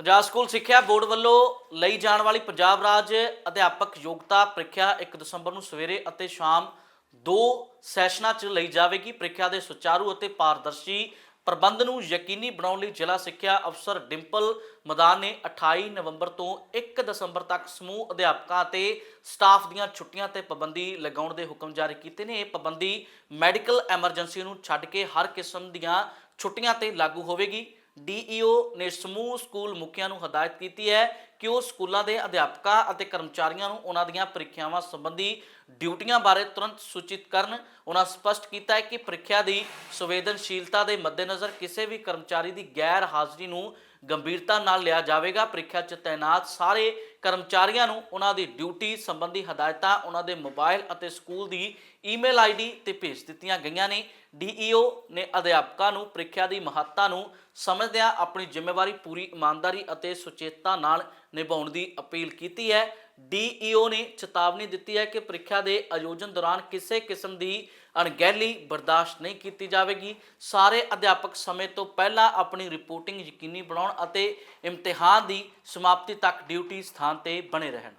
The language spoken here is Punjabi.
ਪੰਜਾਬ ਸਕੂਲ ਸਿੱਖਿਆ ਬੋਰਡ ਵੱਲੋਂ ਲਈ ਜਾਣ ਵਾਲੀ ਪੰਜਾਬ ਰਾਜ ਅਧਿਆਪਕ ਯੋਗਤਾ ਪ੍ਰੀਖਿਆ 1 ਦਸੰਬਰ ਨੂੰ ਸਵੇਰੇ ਅਤੇ ਸ਼ਾਮ ਦੋ ਸੈਸ਼ਨਾਂ 'ਚ ਲਈ ਜਾਵੇਗੀ। ਪ੍ਰੀਖਿਆ ਦੇ ਸੁਚਾਰੂ ਅਤੇ ਪਾਰਦਰਸ਼ੀ ਪ੍ਰਬੰਧ ਨੂੰ ਯਕੀਨੀ ਬਣਾਉਣ ਲਈ ਜ਼ਿਲ੍ਹਾ ਸਿੱਖਿਆ ਅਫਸਰ ਡਿੰਪਲ ਮਦਾਨ ਨੇ 28 ਨਵੰਬਰ ਤੋਂ 1 ਦਸੰਬਰ ਤੱਕ ਸਮੂਹ ਅਧਿਆਪਕਾਂ ਅਤੇ ਸਟਾਫ ਦੀਆਂ ਛੁੱਟੀਆਂ ਤੇ ਪਾਬੰਦੀ ਲਗਾਉਣ ਦੇ ਹੁਕਮ ਜਾਰੀ ਕੀਤੇ ਨੇ। ਇਹ ਪਾਬੰਦੀ ਮੈਡੀਕਲ ਐਮਰਜੈਂਸੀ ਨੂੰ ਛੱਡ ਕੇ ਹਰ ਕਿਸਮ ਦੀਆਂ ਛੁੱਟੀਆਂ ਤੇ ਲਾਗੂ ਹੋਵੇਗੀ। ਡੀਈਓ ਨੇ ਸਮੂਹ ਸਕੂਲ ਮੁਖੀਆਂ ਨੂੰ ਹਦਾਇਤ ਕੀਤੀ ਹੈ ਕਿ ਉਹ ਸਕੂਲਾਂ ਦੇ ਅਧਿਆਪਕਾਂ ਅਤੇ ਕਰਮਚਾਰੀਆਂ ਨੂੰ ਉਹਨਾਂ ਦੀਆਂ ਪ੍ਰੀਖਿਆਵਾਂ ਸੰਬੰਧੀ ਡਿਊਟੀਆਂ ਬਾਰੇ ਤੁਰੰਤ ਸੂਚਿਤ ਕਰਨ? ਉਹਨਾਂ ਸਪਸ਼ਟ ਕੀਤਾ ਹੈ ਕਿ ਪ੍ਰੀਖਿਆ ਦੀ ਸੰਵੇਦਨਸ਼ੀਲਤਾ ਦੇ ਮੱਦੇਨਜ਼ਰ ਕਿਸੇ ਵੀ ਕਰਮਚਾਰੀ ਦੀ ਗੈਰ ਹਾਜ਼ਰੀ ਨੂੰ ਗੰਭੀਰਤਾ ਨਾਲ ਲਿਆ ਜਾਵੇਗਾ। ਪ੍ਰੀਖਿਆ 'ਚ ਤਾਇਨਾਤ ਸਾਰੇ ਕਰਮਚਾਰੀਆਂ ਨੂੰ ਉਹਨਾਂ ਦੀ ਡਿਊਟੀ ਸੰਬੰਧੀ ਹਦਾਇਤਾਂ, ਉਹਨਾਂ ਦੇ ਮੋਬਾਈਲ ਅਤੇ ਸਕੂਲ ਦੀ ਈਮੇਲ ਆਈਡੀ ਤੇ ਭੇਜ ਦਿੱਤੀਆਂ ਗਈਆਂ ਨੇ। ਡੀਈਓ ਨੇ ਅਧਿਆਪਕਾਂ ਨੂੰ ਪ੍ਰੀਖਿਆ ਦੀ ਮਹੱਤਤਾ ਨੂੰ ਸਮਝਦਿਆਂ ਆਪਣੀ ਜ਼ਿੰਮੇਵਾਰੀ ਪੂਰੀ ਇਮਾਨਦਾਰੀ ਅਤੇ ਸੁਚੇਤਤਾ ਨਾਲ ਨਿਭਾਉਣ ਦੀ ਅਪੀਲ ਕੀਤੀ ਹੈ। ਡੀਈਓ ਨੇ ਚੇਤਾਵਨੀ ਦਿੱਤੀ ਹੈ ਕਿ ਪ੍ਰੀਖਿਆ ਦੇ ਆਯੋਜਨ ਦੌਰਾਨ ਕਿਸੇ ਕਿਸਮ ਦੀ ਅਣਗਹਿਲੀ ਬਰਦਾਸ਼ਤ ਨਹੀਂ ਕੀਤੀ ਜਾਵੇਗੀ। ਸਾਰੇ ਅਧਿਆਪਕ ਸਮੇਂ ਤੋਂ ਪਹਿਲਾਂ ਆਪਣੀ ਰਿਪੋਰਟਿੰਗ ਯਕੀਨੀ ਬਣਾਉਣ ਅਤੇ ਇਮਤਿਹਾਨ ਦੀ ਸਮਾਪਤੀ ਤੱਕ ਡਿਊਟੀ ਸਥਾਨ ਤੇ ਬਣੇ ਰਹਿਣ।